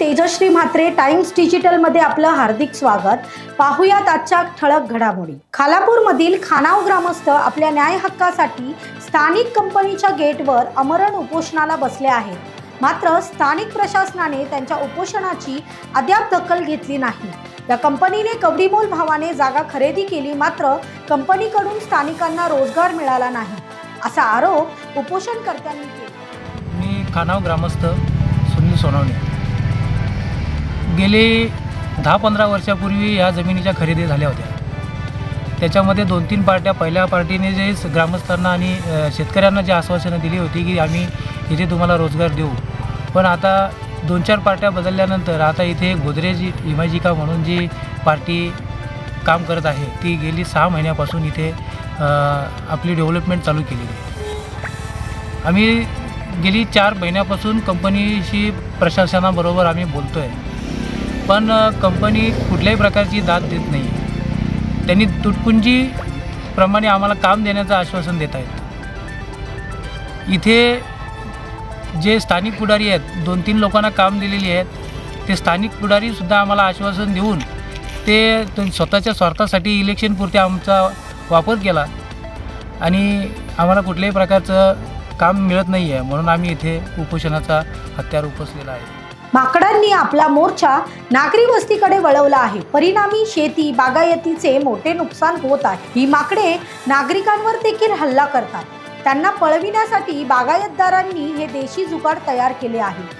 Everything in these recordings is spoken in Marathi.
तेजश्री म्हात्रे टाइम्स डिजिटलमध्ये आपलं हार्दिक स्वागत. पाहुयात आजच्या ठळक घडामोडी. खालापूरमधील खानाव ग्रामस्थ आपल्या न्याय हक्कासाठी स्थानिक कंपनीच्या गेटवर अमरण उपोषणाला बसले आहेत. मात्र स्थानिक प्रशासनाने त्यांच्या उपोषणाची अद्याप दखल घेतली नाही. या कंपनीने कवडीमोल भावाने जागा खरेदी केली मात्र कंपनीकडून स्थानिकांना रोजगार मिळाला नाही. असा आरोप उपोषणकर्त्यांनी केला. मी खानाव ग्रामस्थ सुनील सोनवणे. गेले दहा पंधरा वर्षापूर्वी या जमिनीच्या खरेदी झाल्या होत्या. त्याच्यामध्ये दोन तीन पार्ट्या पहिल्या पार्टीने जे ग्रामस्थांना आणि शेतकऱ्यांना जी आश्वासनं दिली होती की आम्ही इथे तुम्हाला रोजगार देऊ. पण आता दोन चार पार्ट्या बदलल्यानंतर आता इथे गोदरेज इमाजिका म्हणून जी पार्टी काम करत आहे ती गेली सहा महिन्यापासून इथे आपली डेव्हलपमेंट चालू केली आहे. आम्ही गेली चार महिन्यापासून कंपनीशी प्रशासनाबरोबर आम्ही बोलतो आहे पण कंपनी कुठल्याही प्रकारची दाद देत नाही. त्यांनी तुटपुंजीप्रमाणे आम्हाला काम देण्याचं आश्वासन देत आहेत. इथे जे स्थानिक पुढारी आहेत दोन तीन लोकांना काम दिलेली आहेत ते स्थानिक पुढारीसुद्धा आम्हाला आश्वासन देऊन ते स्वतःच्या स्वार्थासाठी इलेक्शनपुरते आमचा वापर केला. आणि आम्हाला कुठल्याही प्रकारचं काम मिळत नाही आहे म्हणून आम्ही इथे उपोषणाचा हत्यार उपसलेला आहे. माकडांनी आपला मोर्चा नागरी वस्तीकडे वळवला आहे. परिणामी शेती बागायतीचे मोठे नुकसान होत आहे. ही माकडे नागरिकांवर देखील हल्ला करतात. त्यांना पळविण्यासाठी बागायतदारांनी हे देशी जुगाड तयार केले आहे.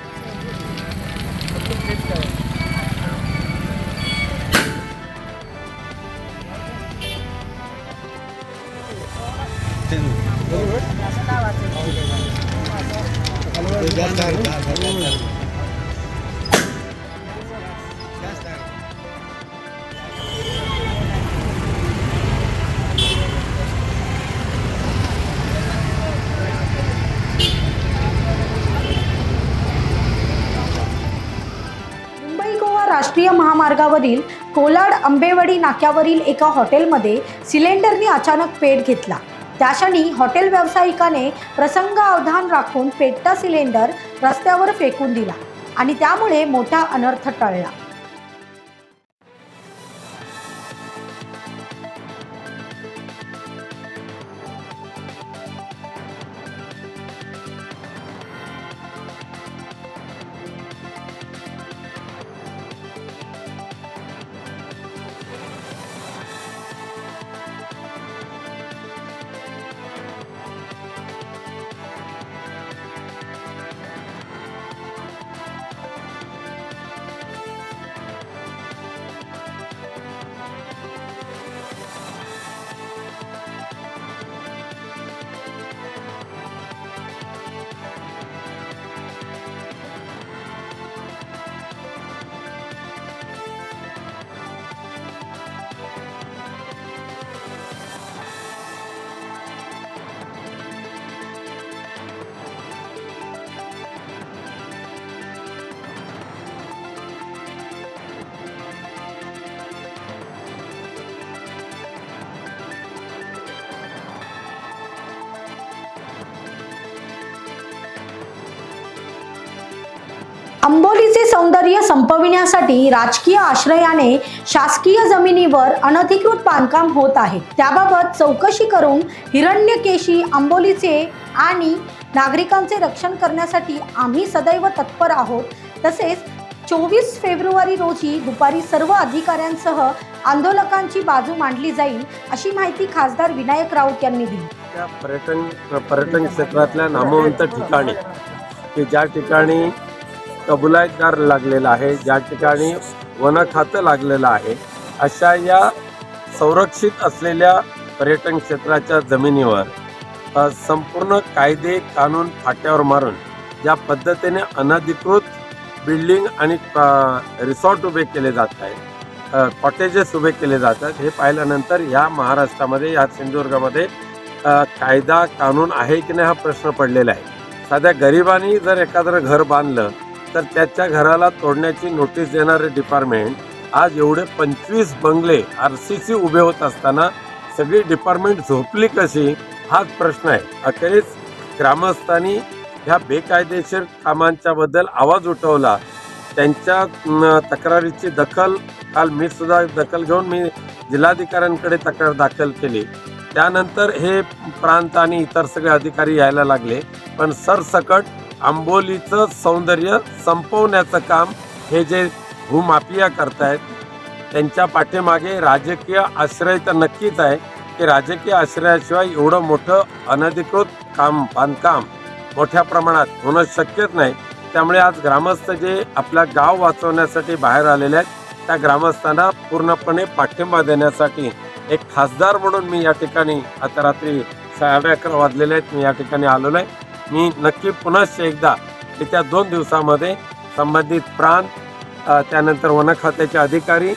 राष्ट्रीय महामार्गावरील कोलाड आंबेवाडी नाक्यावरील एका हॉटेलमध्ये सिलेंडरने अचानक पेट घेतला. त्याक्षणी हॉटेल व्यावसायिकाने प्रसंग अवधान राखून पेटता सिलेंडर रस्त्यावर फेकून दिला आणि त्यामुळे मोठा अनर्थ टळला. सौंदर्य संपविण्यासाठी राजकीय आश्रयाने शासकीय जमिनीवर अनधिकृत बांधकाम होत आहे. त्याबाबत चौकशी करून हिरण्यकेशी आंबोलीचे आणि नागरिकांचे रक्षण करण्यासाठी आम्ही सदैव तत्पर आहोत. तसेच चोवीस फेब्रुवारी रोजी दुपारी सर्व अधिकाऱ्यांसह आंदोलकांची बाजू मांडली जाईल अशी माहिती खासदार विनायक राऊत यांनी दिली. पर्यटन पर्यटन क्षेत्रातल्या नामवंत ठिकाणी की ज्या ठिकाणी कबुलायतदार लागलेला आहे ज्या ठिकाणी वन खातं लागलेलं आहे अशा या संरक्षित असलेल्या पर्यटन क्षेत्राच्या जमिनीवर संपूर्ण कायदे कानून फाट्यावर मारून ज्या पद्धतीने अनधिकृत बिल्डिंग आणि रिसॉर्ट उभे केले जात आहेत कॉटेजेस उभे केले जातात हे पाहिल्यानंतर या महाराष्ट्रामध्ये या सिंधुदुर्गामध्ये कायदा कानून आहे की नाही हा प्रश्न पडलेला आहे. साध्या गरिबांनी जर एखादं घर बांधलं तर त्याच्या घराला तोडण्याची नोटीस देणारे डिपार्टमेंट आज एवढे पंचवीस बंगले आर सी सी उभे होत असताना सगळी डिपार्टमेंट झोपली कशी हाच प्रश्न आहे. अखेरीस ग्रामस्थांनी ह्या बेकायदेशीर कामांच्या बद्दल आवाज उठवला. त्यांच्या तक्रारीची दखल काल मी सुद्धा दखल घेऊन मी जिल्हाधिकाऱ्यांकडे तक्रार दाखल केली. त्यानंतर हे प्रांत आणि इतर सगळे अधिकारी यायला लागले. पण सरसकट आंबोलीचं सौंदर्य संपवण्याचं काम हे जे भूमाफिया करतायत त्यांच्या पाठीमागे राजकीय आश्रय तर नक्कीच आहे की राजकीय आश्रयाशिवाय एवढं मोठं अनधिकृत काम बांधकाम मोठ्या प्रमाणात होणं शक्यच नाही. त्यामुळे आज ग्रामस्थ जे आपला गाव वाचवण्यासाठी बाहेर आलेले आहेत त्या ग्रामस्थांना पूर्णपणे पाठिंबा देण्यासाठी एक खासदार म्हणून मी या ठिकाणी आता रात्री साडे अकरा वाजलेले आहेत मी या ठिकाणी आलेलो आहे. मी नक्की पुन्हा एकदा येत्या दोन दिवसामध्ये संबंधित प्रांत त्यानंतर वन खात्याचे अधिकारी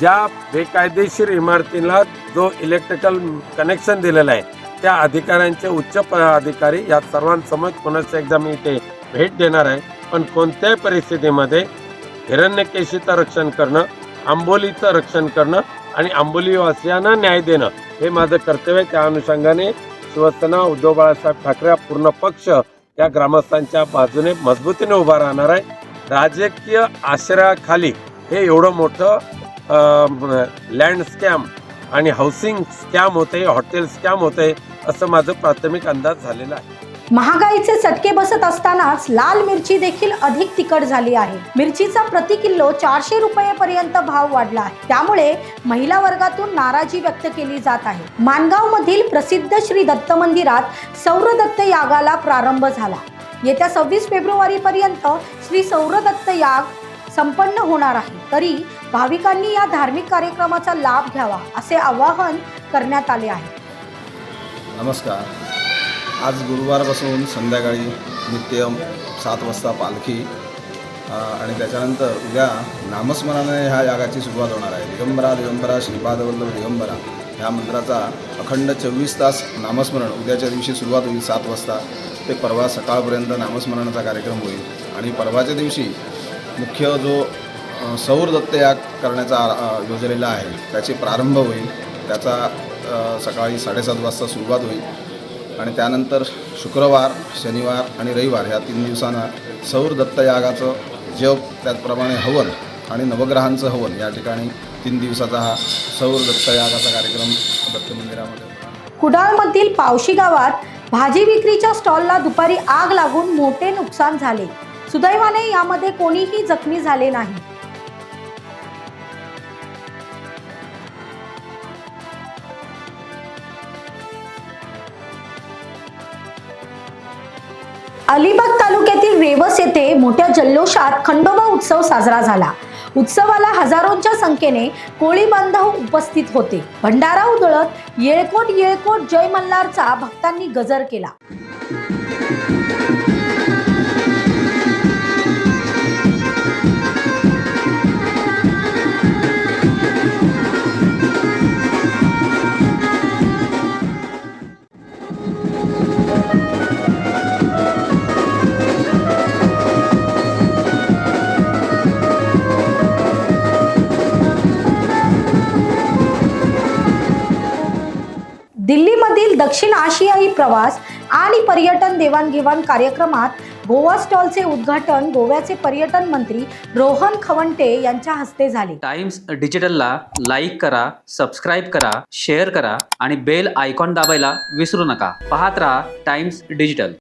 ज्या बेकायदेशीर इमारतीला जो इलेक्ट्रिकल कनेक्शन दिलेलं आहे त्या अधिकाऱ्यांचे उच्च प अधिकारी या सर्वांसमोर पुन्हा एकदा मी इथे भेट देणार आहे. पण कोणत्याही परिस्थितीमध्ये हिरण्यकेशीचं रक्षण करणं आंबोलीचं रक्षण करणं आणि आंबोलीवासियांना न्याय देणं हे माझं कर्तव्य आहे. त्या अनुषंगाने शिवसेना उद्धव बाळासाहेब ठाकरे पूर्ण पक्ष या ग्रामस्थांच्या बाजूने मजबूतीने उभा राहणार आहे. राजकीय आश्रयाखाली हे एवढं मोठं लँड स्कॅम आणि हाऊसिंग स्कॅम होते हॉटेल स्कॅम होते असं माझं प्राथमिक अंदाज झालेला आहे. महागाईचे चटके बसत असतानाच लाल मिरची देखील अधिक तिखट झाली आहे. मिरचीचा प्रति किलो चारशे रुपयेपर्यंत भाव वाढला आहे. त्यामुळे महिला वर्गातून नाराजी व्यक्त केली जात आहे. मानगाव मधील प्रसिद्ध श्री दत्त मंदिरात सौरदत्त यागाला प्रारंभ झाला. येत्या सव्वीस फेब्रुवारी पर्यंत श्री सौरदत्त याग संपन्न होणार आहे. तरी भाविकांनी या धार्मिक कार्यक्रमाचा लाभ घ्यावा असे आवाहन करण्यात आले आहे. नमस्कार. आज गुरुवारपासून संध्याकाळी नित्य सात वाजता पालखी आणि त्याच्यानंतर उद्या नामस्मरणाने ह्या यागाची सुरुवात होणार आहे. दिगंबरा दिगंबरा श्रीपादवल्लभ दिगंबरा ह्या मंत्राचा अखंड चोवीस तास नामस्मरण उद्याच्या दिवशी सुरुवात होईल सात वाजता. ते परवा सकाळपर्यंत नामस्मरणाचा कार्यक्रम होईल. आणि परवाच्या दिवशी मुख्य जो अ, सौर दत्तयाग करण्याचा योजलेला आहे त्याचे प्रारंभ होईल. त्याचा सकाळी साडेसात वाजता सुरुवात होईल. आणि त्यानंतर शुक्रवार शनिवार आणि रविवार ह्या तीन दिवसांना सौर दत्तयागाचं जप त्याचप्रमाणे हवन आणि नवग्रहांचं हवन या ठिकाणी तीन दिवसाचा हा सौर दत्तयागाचा कार्यक्रम दत्त मंदिरामध्ये कुडाळमधील पावशी गावात भाजी विक्रीच्या स्टॉलला दुपारी आग लागून मोठे नुकसान झाले. सुदैवाने यामध्ये कोणीही जखमी झाले नाही. अलिबाग तालुक्यातील रेवस येथे मोठ्या जल्लोषात खंडोबा उत्सव साजरा झाला. उत्सवाला हजारोंच्या संख्येने कोळी बांधव उपस्थित होते. भंडारा उधळत येळकोट येळकोट जय मल्हारचा भक्तांनी गजर केला. दक्षिण आशियाई प्रवास आणि पर्यटन देवाणघेवाण कार्यक्रमात गोवा स्टॉलचे उद्घाटन गोव्याचे पर्यटन मंत्री रोहन खवंटे यांच्या हस्ते झाले. टाइम्स डिजिटलला लाईक करा सबस्क्राईब करा शेअर करा आणि बेल आयकॉन दाबायला विसरू नका. पाहत राहा टाइम्स डिजिटल.